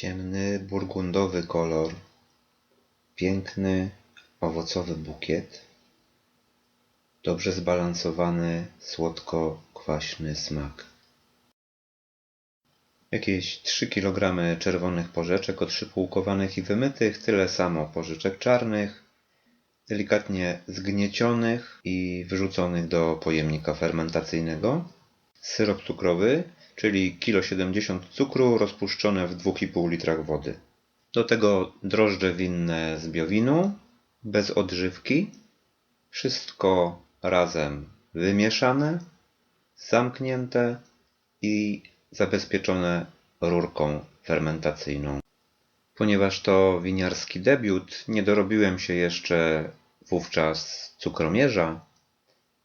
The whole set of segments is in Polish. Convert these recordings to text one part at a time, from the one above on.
Ciemny, burgundowy kolor, piękny, owocowy bukiet, dobrze zbalansowany, słodko-kwaśny smak. Jakieś 3 kg czerwonych porzeczek otrzypółkowanych i wymytych, tyle samo porzeczek czarnych, delikatnie zgniecionych i wyrzuconych do pojemnika fermentacyjnego. Syrop cukrowy, czyli 1,70 kg cukru rozpuszczone w 2,5 litrach wody. Do tego drożdże winne z biowinu, bez odżywki. Wszystko razem wymieszane, zamknięte i zabezpieczone rurką fermentacyjną. Ponieważ to winiarski debiut, nie dorobiłem się jeszcze wówczas cukromierza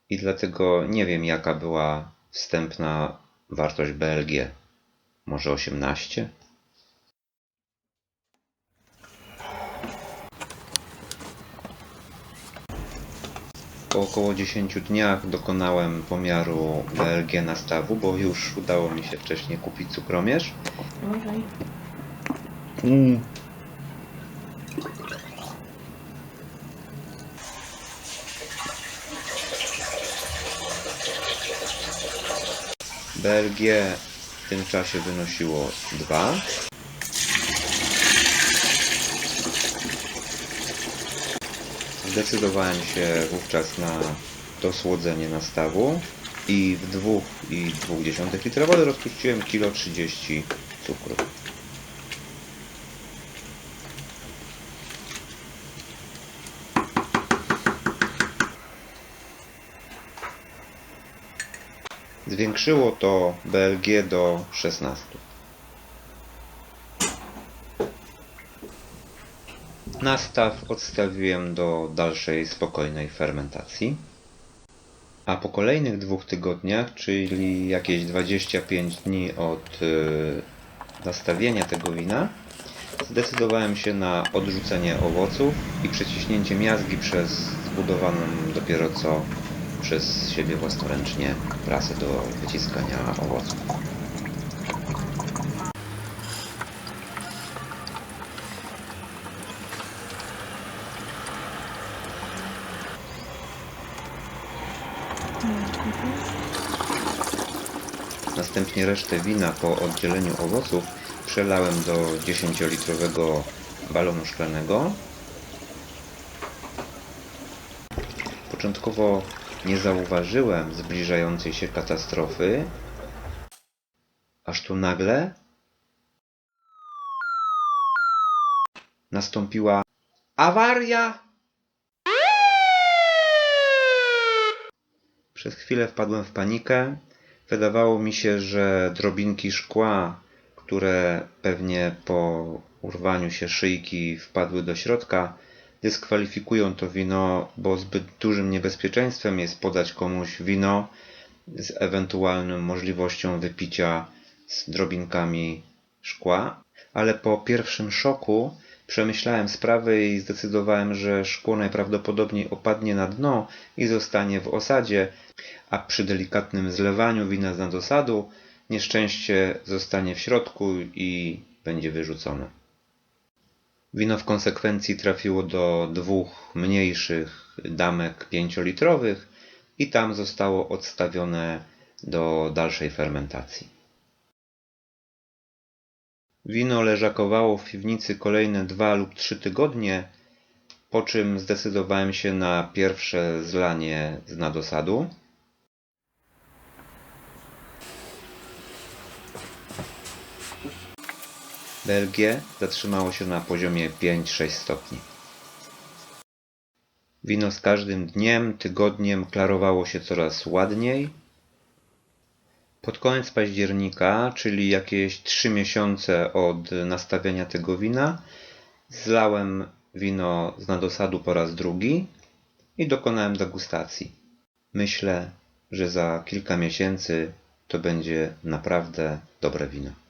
i dlatego nie wiem jaka była wstępna wartość BLG. Może 18? Po około 10 dniach dokonałem pomiaru BLG nastawu, bo już udało mi się wcześniej kupić cukromierz. Uważaj. BLG w tym czasie wynosiło 2. Zdecydowałem się wówczas na dosłodzenie nastawu i w 2,2 litra wody rozpuściłem kilo 30 cukru. Zwiększyło to BLG do 16. Nastaw odstawiłem do dalszej spokojnej fermentacji. A po kolejnych dwóch tygodniach, czyli jakieś 25 dni od y, nastawienia tego wina, zdecydowałem się na odrzucenie owoców i przeciśnięcie miazgi przez zbudowaną dopiero co przez siebie własnoręcznie prasę do wyciskania owoców. Następnie resztę wina po oddzieleniu owoców przelałem do 10-litrowego balonu szklanego. Początkowo nie zauważyłem zbliżającej się katastrofy, aż tu nagle nastąpiła awaria. Przez chwilę wpadłem w panikę. Wydawało mi się, że drobinki szkła, które pewnie po urwaniu się szyjki wpadły do środka, dyskwalifikują to wino, bo zbyt dużym niebezpieczeństwem jest podać komuś wino z ewentualną możliwością wypicia z drobinkami szkła. Ale po pierwszym szoku przemyślałem sprawę i zdecydowałem, że szkło najprawdopodobniej opadnie na dno i zostanie w osadzie, a przy delikatnym zlewaniu wina z nadosadu nieszczęście zostanie w środku i będzie wyrzucone. Wino w konsekwencji trafiło do dwóch mniejszych damek pięciolitrowych i tam zostało odstawione do dalszej fermentacji. Wino leżakowało w piwnicy kolejne dwa lub trzy tygodnie, po czym zdecydowałem się na pierwsze zlanie z nadosadu. BLG zatrzymało się na poziomie 5-6 stopni. Wino z każdym dniem, tygodniem klarowało się coraz ładniej. Pod koniec października, czyli jakieś 3 miesiące od nastawienia tego wina, zlałem wino z nadosadu po raz drugi i dokonałem degustacji. Myślę, że za kilka miesięcy to będzie naprawdę dobre wino.